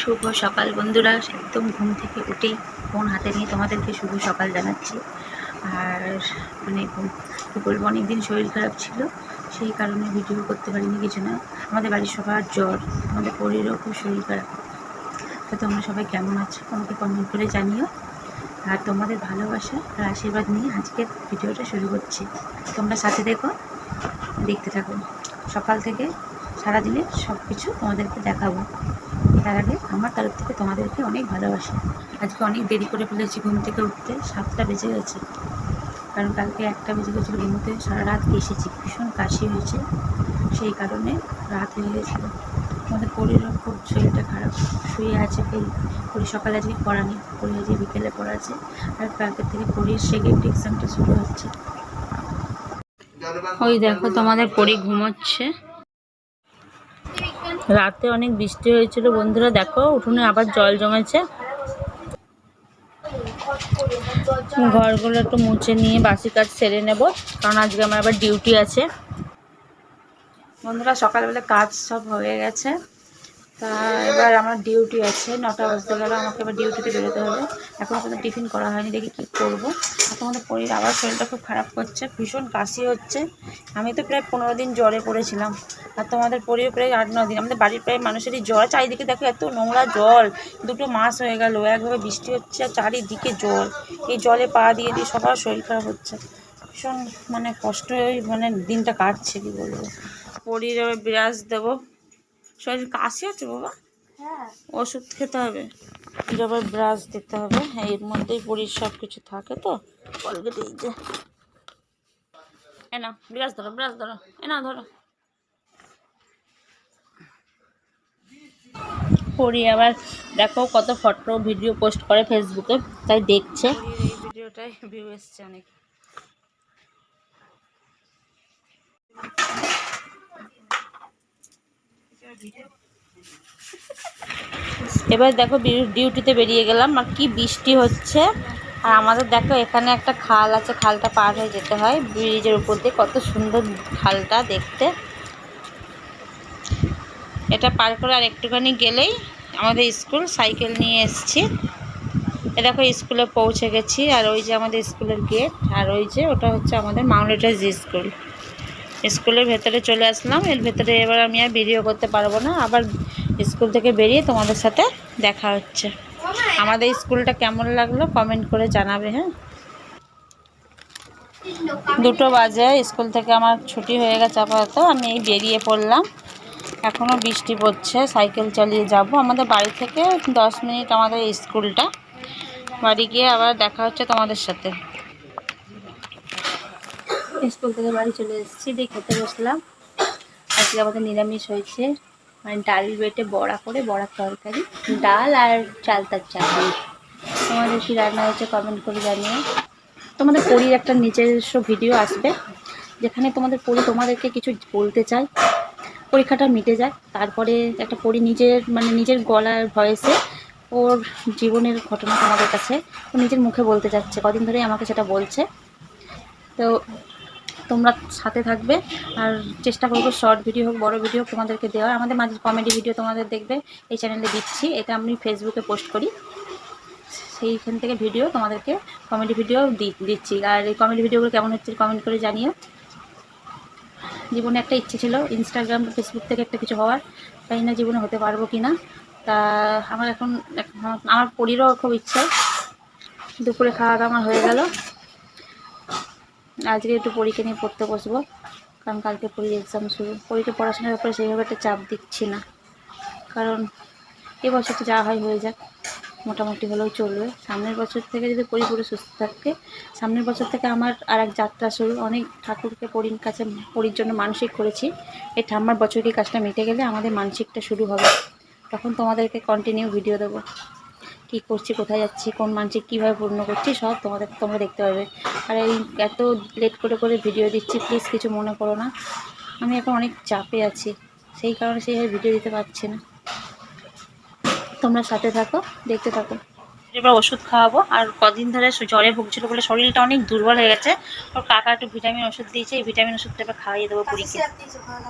শুভ সকাল বন্ধুরা। একদম ঘুম থেকে উঠেই ফোন হাতে নিয়ে তোমাদেরকে শুভ সকাল জানাচ্ছি। আর মানে কি বলব, অনেকদিন শরীর খারাপ ছিল, সেই কারণে ভিডিও করতে পারিনি, কিছু না। আমাদের বাড়ির সবার জ্বর, আমাদের পরিরও খুব শরীর খারাপ। তো তোমরা সবাই কেমন আছো? আমাকে কমেন্ট করে জানিও। আর তোমাদের ভালোবাসা আর আশীর্বাদ নিয়ে আজকের ভিডিওটা শুরু করছি। তোমরা সাথে দেখো, দেখতে থাকো। সকাল থেকে সারাদিনের সব কিছু তোমাদেরকে দেখাবো। তার আগে আমার তরফ থেকে তোমাদেরকে অনেক ভালোবাসা। আজকে অনেক দেরি করে ফেলেছি ঘুম থেকে উঠতে, সাতটা বেজে গেছে। কারণ কালকে একটা বেজে গেছিল ঘুমোতে সারা রাত এসেছি, ভীষণ কাশি হয়েছে। সেই কারণে রাত হয়ে গেছিল। আমাদের পরিরও খুব শরীরটা খারাপ। শুয়ে আছে ফেল পরি সকালে আজকে পড়া নেই, পরি আজকে বিকেলে পড়া আছে। আর কালকের থেকে পরির সেকেন্ড এক্সামটা শুরু হচ্ছে। ওই দেখো তোমাদের পরি ঘুমোচ্ছে। রাতে অনেক বৃষ্টি হয়েছিল, বন্ধুরা দেখো, উঠোনে আবার জল জমেছে। ঘরগুলো একটু মুছে নিয়ে বাসি কাজ সেরে নেব, কারণ আজকে আমার আবার ডিউটি আছে। বন্ধুরা, সকালবেলা কাজ সব হয়ে গেছে। তা এবার আমার ডিউটি আছে, নটা বাজতে গেলে, আমাকে এবার ডিউটিতে বেরোতে হবে। এখনও পর্যন্ত টিফিন করা হয়নি, দেখি কী করব। আর তোমাদের পরির আবার শরীরটা খুব খারাপ করছে, ভীষণ কাশি হচ্ছে। আমি তো প্রায় পনেরো দিন জ্বরে পড়েছিলাম, আর তোমাদের পরিও প্রায় আট, ন দিন। আমাদের বাড়ির প্রায় মানুষেরই জ্বর, চারিদিকে দেখো এত নোংরা জল, দুটো মাস হয়ে গেল, একভাবে বৃষ্টি হচ্ছে, আর চারিদিকে জল। এই জলে পা দিয়ে দিয়ে সবার শরীর খারাপ হচ্ছে। ভীষণ মানে কষ্ট মানে দিনটা কাটছে, কি বলব। পরির বিরাজ দেবো। শরীর কাশি আছে বাবা। ওষুধ খেতে হবে। আবার ব্রাশ দিতে হবে। হ্যাঁ এর মধ্যেই পরির সব কিছু থাকে তো। কলগেট এই যে। এ না ব্রাশ ধরো ব্রাশ ধরো। এ না ধরো। পরি আবার দেখো কত ফটো ভিডিও পোস্ট করে ফেসবুকে তাই দেখছে। এই ভিডিওটাই ভিউ এসছে অনেক। এবার দেখো ডিউটিতে বেরিয়ে গেলাম। আর কি বৃষ্টি হচ্ছে। আর আমাদের দেখো এখানে একটা খাল আছে, খালটা পার হয়ে যেতে হয় ব্রিজের উপর দিয়ে। কত সুন্দর খালটা দেখতে। এটা পার করে আর একটুখানি গেলেই আমাদের স্কুল, সাইকেল নিয়ে এসছি। এ দেখো স্কুলে পৌঁছে গেছি। আর ওই যে আমাদের স্কুলের গেট, আর ওই যে ওটা হচ্ছে আমাদের মাউন্ট স্কুল। স্কুলের ভেতরে চলে আসলাম। এর ভেতরে এবার আমি আর ভিডিও করতে পারব না। আবার স্কুল থেকে বেরিয়ে তোমাদের সাথে দেখা হচ্ছে। আমাদের স্কুলটা কেমন লাগল কমেন্ট করে জানাবে হ্যাঁ? দুটো বাজে, স্কুল থেকে আমার ছুটি হয়ে গেছে আপাতত। আমি এই বেরিয়ে পড়লাম। এখনও বৃষ্টি পড়ছে, সাইকেল চালিয়ে যাব। আমাদের বাড়ি থেকে দশ মিনিট আমাদের স্কুলটা। বাড়ি গিয়ে আবার দেখা হচ্ছে তোমাদের সাথে। স্কুল থেকে বাড়ি চলে এসেছি, দিয়ে খেতে বসলাম। আজকে আমাদের নিরামিষ হয়েছে। মানে ডাল বেটে বড়া করে বড়ার তরকারি, ডাল আর চালতার চাটনি। তোমাদের কি রান্না হয়েছে কমেন্ট করে জানিয়ে তোমাদের পরির একটা নিজস্ব ভিডিও আসবে, যেখানে তোমাদের পরি তোমাদেরকে কিছু বলতে চায় পরীক্ষাটা মিটে যায় তারপরে একটা পরি নিজের মানে নিজের গলার ভয়েসে ওর জীবনের ঘটনা তোমাদের কাছে, ও নিজের মুখে বলতে যাচ্ছে, কদিন ধরেই আমাকে সেটা বলছে। তো তোমরা সাথে থাকবে। আর চেষ্টা করব শর্ট ভিডিও হোক, বড় ভিডিও তোমাদেরকে দেওয়ার। আমাদের মাঝে কমেডি ভিডিও তোমাদের দেখবে, এই চ্যানেলে দিচ্ছি। এটা আমি ফেসবুকে পোস্ট করি। সেইখান থেকে ভিডিও তোমাদেরকে কমেডি ভিডিও দিচ্ছি। আর এই কমেডি ভিডিওগুলো কেমন হচ্ছে কমেন্ট করে জানিও। জীবনে একটা ইচ্ছে ছিল ইনস্টাগ্রাম ফেসবুক থেকে একটা কিছু হওয়ার। তাই না জীবনে হতে পারব কি না তা আমার এখন- আমার পরিরও খুব ইচ্ছে। দুপুরে খাওয়া দাওয়া হয়ে গেল। আজকে একটু পরীক্ষা নিয়ে পড়তে বসবো, কারণ কালকে পরীর এক্সাম শুরু। পরীক্ষা পড়াশোনার ব্যাপারে সেইভাবে একটা চাপ দিচ্ছি না, কারণ এবছর তো যা হয় হয়ে যাক, মোটামুটি হলেও চলবে। সামনের বছর থেকে যদি পরি পুরো সুস্থ থাকে, সামনের বছর থেকে আমার আর এক যাত্রা শুরু। অনেক ঠাকুরকে পরীর কাছে, পরীর জন্য মানসিক করেছি, এই ঠাম্মার বছরই কাজটা মিটে গেলে আমাদের মানসিকটা শুরু হবে। তখন তোমাদেরকে কন্টিনিউ ভিডিও দেবো। কী করছি, কোথায় যাচ্ছি, কোন মানসিক কীভাবে পূর্ণ করছি, সব তোমাদের, তোমরা দেখতে পাবে আর এই এত লেট করে করে ভিডিও দিচ্ছি প্লিজ কিছু মনে করো না। আমি এখন অনেক চাপে আছি, সেই কারণে সেইভাবে ভিডিও দিতে পারছি না। তোমরা সাথে থাকো, দেখতে থাকো। এবার ওষুধ খাওয়াবো, আর কদিন ধরে জ্বরে ভুগছিল বলে শরীরটা অনেক দুর্বল হয়ে গেছে। ওর কাকা একটু ভিটামিন ওষুধ দিয়েছে, এই ভিটামিন ওষুধটা এবার খাইয়ে দেবো পরীক্ষা।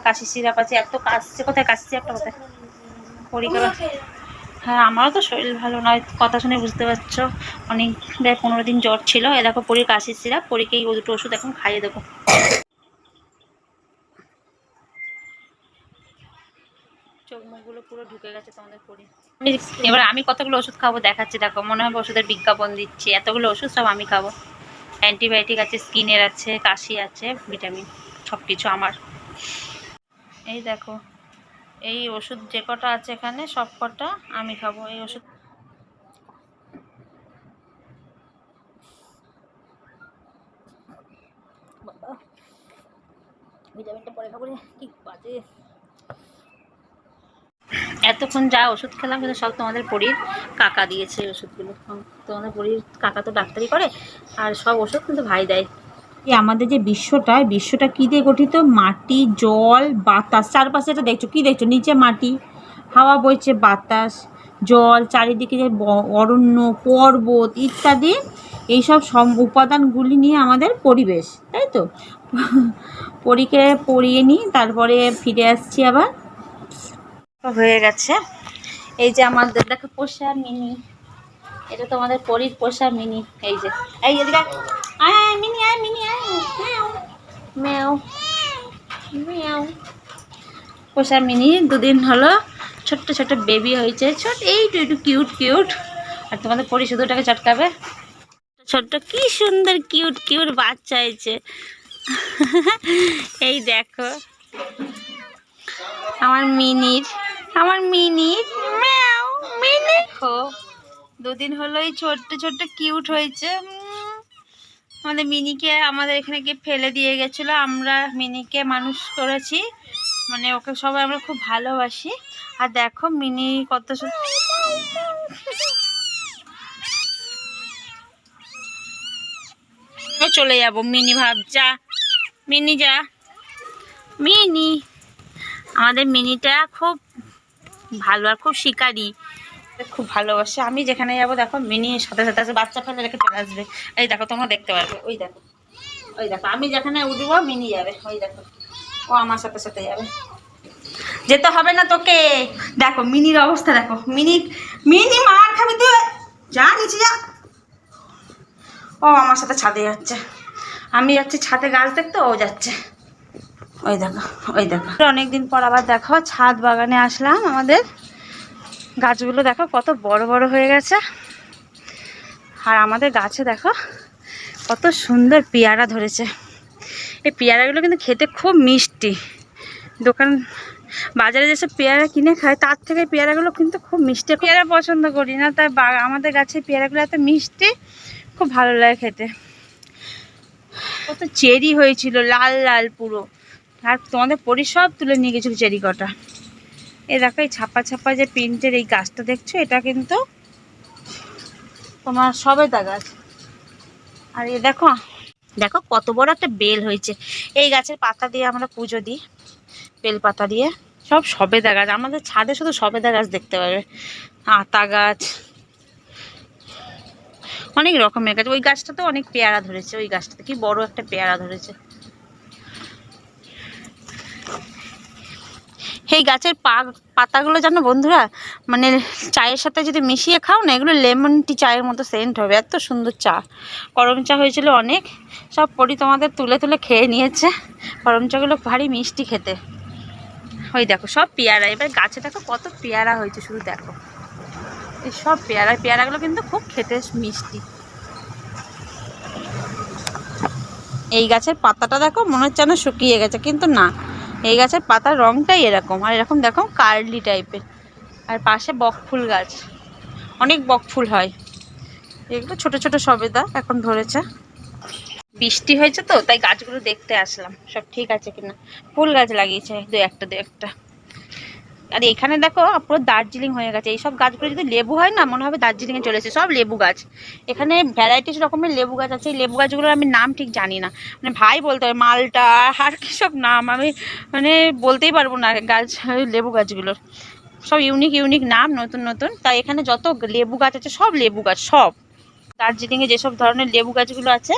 কাশি সিরাপ আছে, এত কাশছে, কোথায় কাশছে একটা কোথায়? পরীক্ষা হ্যাঁ আমারও তো শরীর ভালো নয়, কথা শুনে বুঝতে পারছ। অনেক দেখ পনেরো দিন জ্বর ছিল, এ দেখো পরীর কাশির সিরাপ পরীকেই ও দুটো ওষুধ এখন খাইয়ে দেবো। চোখ পুরো ঢুকে গেছে তোমাদের পরি। এবার আমি কতগুলো ওষুধ খাব দেখাচ্ছি, দেখো, মনে হবে ওষুধের বিজ্ঞাপন দিচ্ছি। এতগুলো ওষুধ সব আমি খাব। অ্যান্টিবায়োটিক আছে স্কিনের আছে, কাশি আছে ভিটামিন সব কিছু আমার। এই দেখো এই ওষুধ যে কটা আছে এখানে, সব কটা আমি খাব এই ওষুধ। ভিটামিনটা পরে খাব এতক্ষণ যা ওষুধ খেলাম কিন্তু সব তোমাদের পরীর কাকা দিয়েছে ওষুধগুলো। তোমাদের পরীর কাকা তো ডাক্তারি করে, আর সব ওষুধ কিন্তু ভাই দেয়। এই আমাদের যে বিশ্বটা বিশ্বটা কী দিয়ে গঠিত? মাটি, জল, বাতাস। চারপাশে এটা দেখছ? কী দেখছ? নিচে মাটি, হাওয়া বইছে, বাতাস, জল, চারিদিকে যে অরণ্য, পর্বত ইত্যাদি, এইসব সম, উপাদানগুলি নিয়ে আমাদের পরিবেশ, তাই তো? পরীকে পড়িয়ে নিই, তারপরে ফিরে আসছি আবার। হয়ে গেছে। এই যে আমাদের, দেখো, পোষা মিনি। এটা তোমাদের পরীর পোষা মিনি। এই যে, এই এদিকে আয়। আয় মিনি আয় মিনি আয় ম্যাও ম্যাও পোষা মিনি দুদিন হলো ছোট্ট ছোট্ট বেবি হয়েছে। ছোট এইটু একটু কিউট কিউট আর তোমাদের পরি শুধু চটকাবে। ছোট্ট, কি সুন্দর কিউট কিউট বাচ্চা হয়েছে। এই দেখো। আমার মিনির আমার মিনির ম্যাও মিনি। দেখো, দুদিন হলো এই ছোট্ট ছোট্ট কিউট হয়েছে। আমাদের মিনিকে আমাদের এখানে গিয়ে ফেলে দিয়ে গেছিল। আমরা মিনিকে মানুষ করেছি। মানে ওকে সবাই আমরা খুব ভালোবাসি। আর দেখো মিনি কত চলে যাব। মিনি ভাব, যা। মিনি যা। মিনি। আমাদের মিনিটা খুব ভালো আর খুব শিকারি। খুব ভালোবাসে। আমি যেখানে যাব, দেখো, মিনি সাথে সাথে আসে বাচ্চা ফেলে রেখে চলে আসবে। এই দেখো, তোমরা দেখতে পারবে, ওই দেখো ওই দেখো। আমি যেখানে উঠবো, মিনি যাবে, ওই দেখো। ও আমার সাথে সাথে যাবে। যেতে হবে না তোকে। দেখো, মিনির অবস্থা, দেখো। মিনি মিনি মার খাবি তুই। যা, নিচে যা। ও আমার সাথে ছাদে যাচ্ছে। আমি যাচ্ছি ছাদে গাছ দেখতে, ও যাচ্ছে। ওই দেখো ওই দেখো। অনেকদিন পর আবার দেখো ছাদ বাগানে আসলাম আমাদের। গাছগুলো দেখো কত বড় বড় হয়ে গেছে। আর আমাদের গাছে দেখো কত সুন্দর পেয়ারা ধরেছে। এই পেয়ারাগুলো কিন্তু খেতে খুব মিষ্টি। দোকান বাজারে যেসব পেয়ারা কিনে খায়, তার থেকে পেয়ারাগুলো কিন্তু খুব মিষ্টি। পেয়ারা পছন্দ করি না, তাই আমাদের গাছে পেয়ারাগুলো এত মিষ্টি, খুব ভালো লাগে খেতে। কত চেরি হয়েছিল, লাল লাল পুরো। আর তোমাদের পরি সব তুলে নিয়ে গেছিল চেরি কটা। এই দেখো, এই ছাপা ছাপা যে প্রিন্টের এই গাছটা দেখছ? এটা কিন্তু তোমার সবেদা গাছ। আর এ দেখো দেখো কত বড় একটা বেল হয়েছে। এই গাছের পাতা দিয়ে আমরা পুজো দিই, বেল পাতা দিয়ে। সব সবেদা গাছ, আমাদের ছাদে শুধু সবেদা গাছ দেখতে পাবে। আতা গাছ, অনেক রকমের গাছ। ওই গাছটাতে অনেক পেয়ারা ধরেছে, ওই গাছটাতে। কি বড় একটা পেয়ারা ধরেছে। এই গাছের পা, পাতাগুলো জানো বন্ধুরা? মানে চায়ের সাথে যদি মিশিয়ে খাও না, এগুলো লেমন টি চায়ের মতো সেন্ট হবে। এত সুন্দর চা। গরম চা হয়েছিল অনেক। সব পরি তোমাদের তুলে তুলে খেয়ে নিয়েছে। গরম চাগুলো ভারী মিষ্টি খেতে। ওই দেখো, সব পেয়ারা। এবার গাছে দেখো কত পেয়ারা হয়েছে, শুধু দেখো। এই সব পেয়ারা, পেয়ারাগুলো কিন্তু খুব খেতে মিষ্টি। এই গাছের পাতাটা দেখো, মনে হচ্ছে না শুকিয়ে গেছে, কিন্তু না। এই গাছের পাতার রঙটাই এরকম। আর এরকম দেখো কার্লি টাইপের। আর পাশে বকফুল গাছ। অনেক বকফুল হয়। এগুলো ছোট ছোট সবেদা এখন ধরেছে। বৃষ্টি হয়েছে তো, তাই গাছগুলো দেখতে আসলাম। সব ঠিক আছে কিনা? ফুল গাছ লাগিয়েছে, দু একটা দু একটা। আর এখানে দেখো, পুরো দার্জিলিং হয়ে গেছে। এইসব গাছগুলো যদি লেবু হয় না, মনে হবে দার্জিলিংয়ে চলে এসেছে। সব লেবু গাছ। এখানে ভ্যারাইটিস রকমের লেবু গাছ আছে। এই লেবু গাছগুলোর আমি নাম ঠিক জানি না। মানে ভাই বলতে হবে, মালটা আর কি সব নাম, আমি মানে বলতেই পারব না গাছ, লেবু গাছগুলোর। সব ইউনিক ইউনিক নাম, নতুন নতুন। তাই এখানে যত লেবু গাছ আছে, সব লেবু গাছ, সব। দার্জিলিংয়ে যেসব ধরনের লেবু গাছগুলো আছে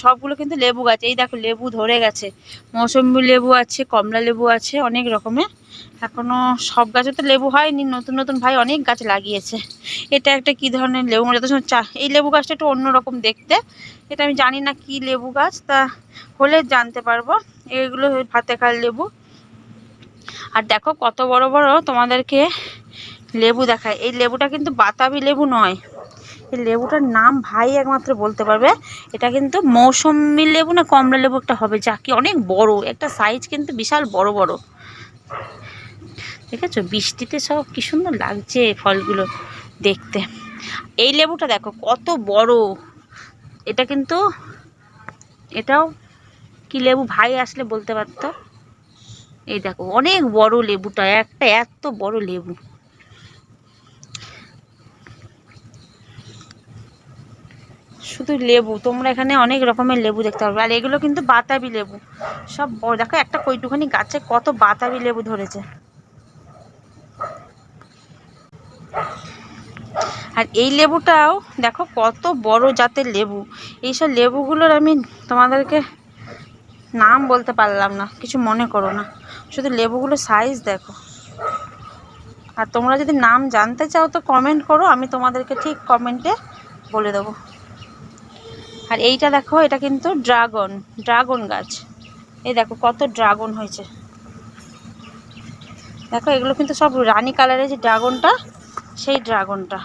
সবগুলো কিন্তু লেবু গাছ। এই দেখো, লেবু ধরে গেছে। মৌসম্বি লেবু আছে, কমলা লেবু আছে, অনেক রকমের। এখনও সব গাছে তো লেবু হয়নি। নতুন নতুন ভাই অনেক গাছ লাগিয়েছে। এটা একটা কি ধরনের লেবু? মানে যত চা এই লেবু গাছটা একটু অন্যরকম দেখতে। এটা আমি জানি না কি লেবু গাছ, তা হলে জানতে পারব। এগুলো ভাতে খাওয়ার লেবু। আর দেখো, কত বড় বড় তোমাদেরকে লেবু দেখায়। এই লেবুটা কিন্তু বাতাবি লেবু নয়। এই লেবুটার নাম ভাই একমাত্র বলতে পারবে। এটা কিন্তু মৌসম্বি লেবু না কমলা লেবু একটা হবে, যা কি অনেক বড়, একটা সাইজ কিন্তু বিশাল বড় বড়। ঠিক আছে বৃষ্টিতে সব কি সুন্দর লাগছে ফলগুলো দেখতে। এই লেবুটা দেখো, কত বড়। এটা কিন্তু, এটাও কি লেবু? ভাই আসলে বলতে পারতো। এই দেখো, অনেক বড় লেবুটা, একটা এত বড় লেবু। শুধু লেবু, তোমরা এখানে অনেক রকমের লেবু দেখতে পারবে। আর এগুলো কিন্তু বাতাবি লেবু। সব বড় দেখো একটা কইটুখানি গাছে কত বাতাবি লেবু ধরেছে। আর এই লেবুটাও দেখো কত বড় জাতের লেবু। এইসব লেবুগুলোর আমি তোমাদেরকে নাম বলতে পারলাম না, কিছু মনে করো না। শুধু লেবুগুলোর সাইজ দেখো। আর তোমরা যদি নাম জানতে চাও তো কমেন্ট করো, আমি তোমাদেরকে ঠিক কমেন্টে বলে দেবো। আর এইটা দেখো, এটা কিন্তু ড্রাগন ড্রাগন গাছ। এই দেখো, কত ড্রাগন হয়েছে। দেখো, এগুলো কিন্তু সব রানী কালারের যে ড্রাগনটা, সেই ড্রাগনটা।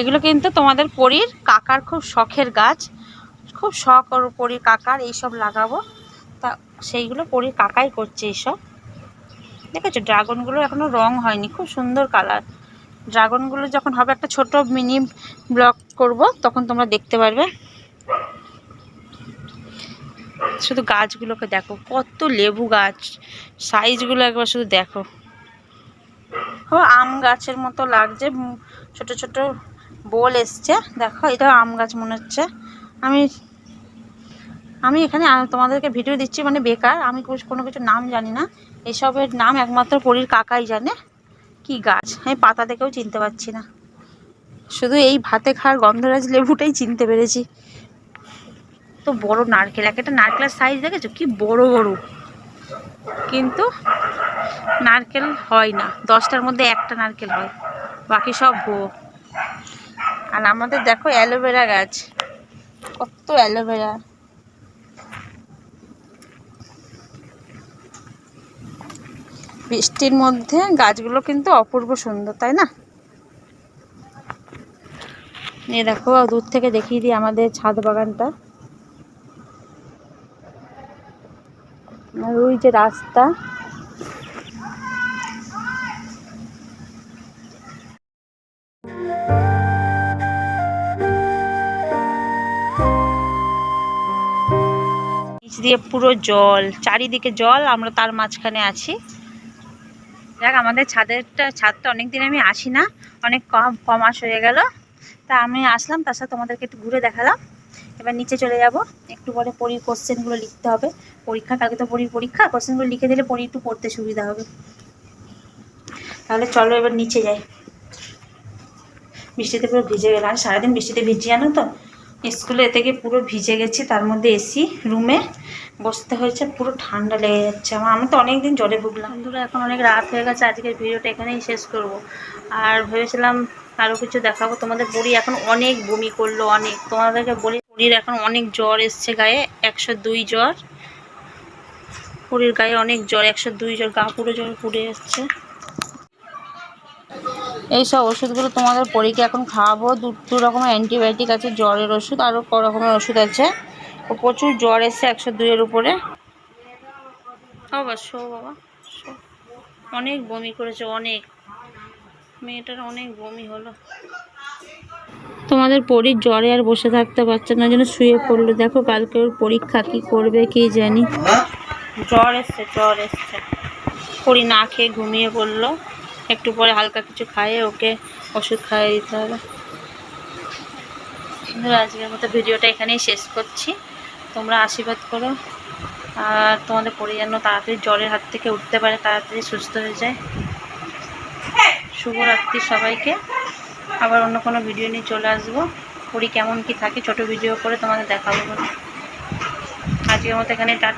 এগুলো কিন্তু তোমাদের পরীর কাকার খুব শখের গাছ। খুব শখ ওর পরীর কাকার এইসব লাগাবো। তা সেইগুলো পরীর কাকাই করছে এইসব দেখেছ, ড্রাগনগুলো এখনও রং হয়নি, খুব সুন্দর কালার। ড্রাগনগুলো যখন হবে একটা ছোট মিনি ব্লগ করব, তখন তোমরা দেখতে পারবে। শুধু গাছগুলোকে দেখো, কত লেবু গাছ, সাইজগুলো একবার শুধু দেখো। ও, আম গাছের মতো লাগছে ছোট ছোট বোল এসছে। দেখো এটা আম গাছ মনে হচ্ছে। আমি আমি এখানে তোমাদেরকে ভিডিও দিচ্ছি মানে বেকার। আমি কোনো কিছু নাম জানি না। এসবের নাম একমাত্র পরীর কাকাই জানে। কি গাছ? আমি পাতা দেখেও চিনতে পারছি না। শুধু এই ভাতে খাওয়ার গন্ধরাজ লেবুটাই চিনতে পেরেছি। তো বড় নারকেল, এক একটা নারকেলের সাইজ দেখেছ? কি বড় বড়। কিন্তু নারকেল হয় না। দশটার মধ্যে একটা নারকেল হয়। বাকি সব ভুয়ো আর আমাদের দেখো অ্যালোভেরা গাছ। কত অ্যালোভেরা। বৃষ্টির মধ্যে গাছগুলো কিন্তু অপূর্ব সুন্দর, তাই না? এ দেখো, দূর থেকে দেখিয়ে দিই আমাদের ছাদ বাগানটা। আর ওই যে রাস্তা। দিয়ে পুরো জল, চারিদিকে জল, আমরা তার মাঝখানে আছি। দেখ, আমাদের ছাদেরটা, ছাদটা অনেক দিন আমি আসি না অনেক কম কম মাস হয়ে গেল। তা আমি আসলাম, তার সাথে তোমাদেরকে একটু ঘুরে দেখালাম। এবার নিচে চলে যাব। একটু পরে পরীর কোশ্চেনগুলো লিখতে হবে। পরীক্ষা, কালকে তো পরীর পরীক্ষা কোশ্চেনগুলো লিখে দিলে পরী একটু পড়তে সুবিধা হবে। তাহলে চলো এবার নিচে যাই। বৃষ্টিতে পুরো ভিজে গেলাম, সারাদিন বৃষ্টিতে ভিজি জানো তো? স্কুলে থেকে পুরো ভিজে গেছি, তার মধ্যে এসি, রুমে। বসতে হয়েছে, পুরো ঠান্ডা লেগে যাচ্ছে আমার। আমি তো অনেক দিন জ্বরে ভুগলাম। বন্ধুরা, এখন অনেক রাত হয়ে গেছে, আজকের ভিডিওটা এখানেই শেষ করব। আর ভেবেছিলাম আরও কিছু দেখাবো। তোমাদের বড়ি এখন অনেক বমি করল, অনেক। তোমাদেরকে বলি, বড়ির এখন অনেক জ্বর এসছে গায়ে, একশো দুই জ্বর। পুরীর গায়ে অনেক জ্বর, একশো দুই জ্বর, গা পুরো জ্বর পুড়ে এসছে। এইসব ওষুধগুলো তোমাদের পরীকে এখন খাওয়াবো। দু দু রকমের অ্যান্টিবায়োটিক আছে জ্বরের ওষুধ আরও ক রকমের ওষুধ আছে। ও প্রচুর জ্বর এসছে একশো দুইয়ের উপরে। বাবা শো বাবা শো। অনেক বমি করেছে অনেক। মেয়েটার অনেক বমি হলো। তোমাদের পরীর জ্বরে আর বসে থাকতে পারছে না যেন শুয়ে পড়ল। দেখো কালকে ওর পরীক্ষা কি করবে কি জানি। জ্বর এসছে জ্বর এসছে। পরি না খেয়ে ঘুমিয়ে পড়ল। একটু পরে হালকা কিছু খাইয়ে ওকে ওষুধ খাইয়ে দিতে হবে। আজকের মতো ভিডিওটা এখানেই শেষ করছি। তোমরা আশীর্বাদ করো। আর তোমাদের পরি যেন তাড়াতাড়ি জ্বরের হাত থেকে উঠতে পারে, তাড়াতাড়ি সুস্থ হয়ে যায়। শুভরাত্রি সবাইকে। আবার অন্য কোনো ভিডিও নিয়ে চলে আসব। পুরী কেমন কি থাকে ছোট ভিডিও করে তোমাদের দেখাবো আজকের মতো এখানে টাটা।